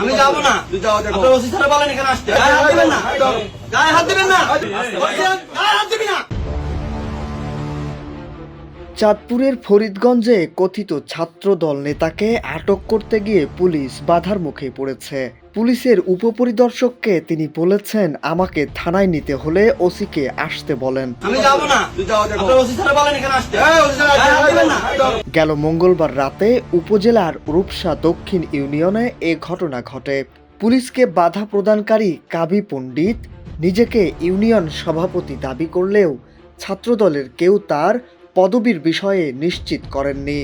আমি যাব না। তুই যাও ওসি স্যার বলেন এখানে আসতে? গায়ে হাত দিবেন না? গায়ে হাত দিবেন না? চাঁদপুরের ফরিদগঞ্জে কথিত ছাত্রদল নেতাকে আটক করতে গিয়ে পুলিশ বাধার মুখে পড়েছে। পুলিশের উপপরিদর্শককে তিনি বলেছেন আমাকে থানায় নিতে হলে ওসিকে আসতে বলেন। না। গেল মঙ্গলবার রাতে উপজেলার রূপসা দক্ষিণ ইউনিয়নে এ ঘটনা ঘটে। পুলিশকে বাধা প্রদানকারী কাবি পণ্ডিত নিজেকে ইউনিয়ন সভাপতি দাবি করলেও ছাত্রদলের কেউ তার পদবীর বিষয়ে নিশ্চিত করেননি।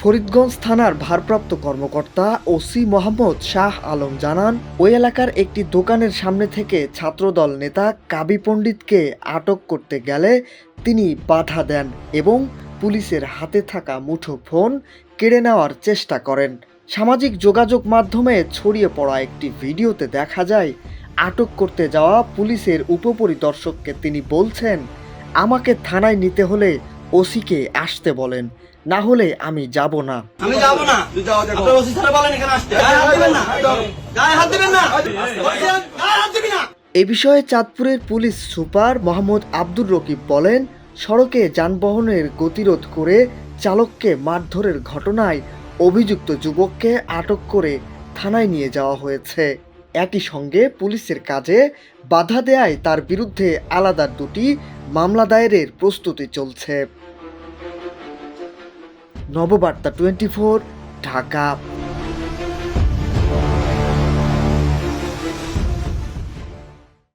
ফরিদগঞ্জ থানার ভারপ্রাপ্ত কর্মকর্তা ওসি মোহাম্মদ শাহ আলম জানান, ওই এলাকার একটি দোকানের সামনে থেকে ছাত্রদল নেতা কাবি পণ্ডিতকে আটক করতে গেলে তিনি বাধা দেন এবং পুলিশের হাতে থাকা মুঠো ফোন কেড়ে নেওয়ার চেষ্টা করেন। সামাজিক যোগাযোগ মাধ্যমে ছড়িয়ে পড়া একটি ভিডিওতে দেখা যায় আটক করতে যাওয়া পুলিশের উপপরিদর্শককে তিনি বলছেন আমাকে থানায় নিতে হলে ওসিকে আসতে বলেন না হলে আমি যাব না। আমি যাব না। ওসি বলেন এখানে আসতে। হাত দিবেন না। হাত দিবেন না। বলছিলাম, গায়ে হাত দিবি না। এ বিষয়ে চাঁদপুরের পুলিশ সুপার মোহাম্মদ আব্দুর রকিব বলেন সড়কে যানবাহনের গতিরোধ করে চালককে মারধরের ঘটনায় অভিযুক্ত যুবককে আটক করে থানায় নিয়ে যাওয়া হয়েছে। একই সঙ্গে পুলিশের কাজে বাধা দেয়ায় তার বিরুদ্ধে আলাদা দুটি মামলা দায়েরের প্রস্তুতি চলছে। Nababarta twenty four, Dhaka.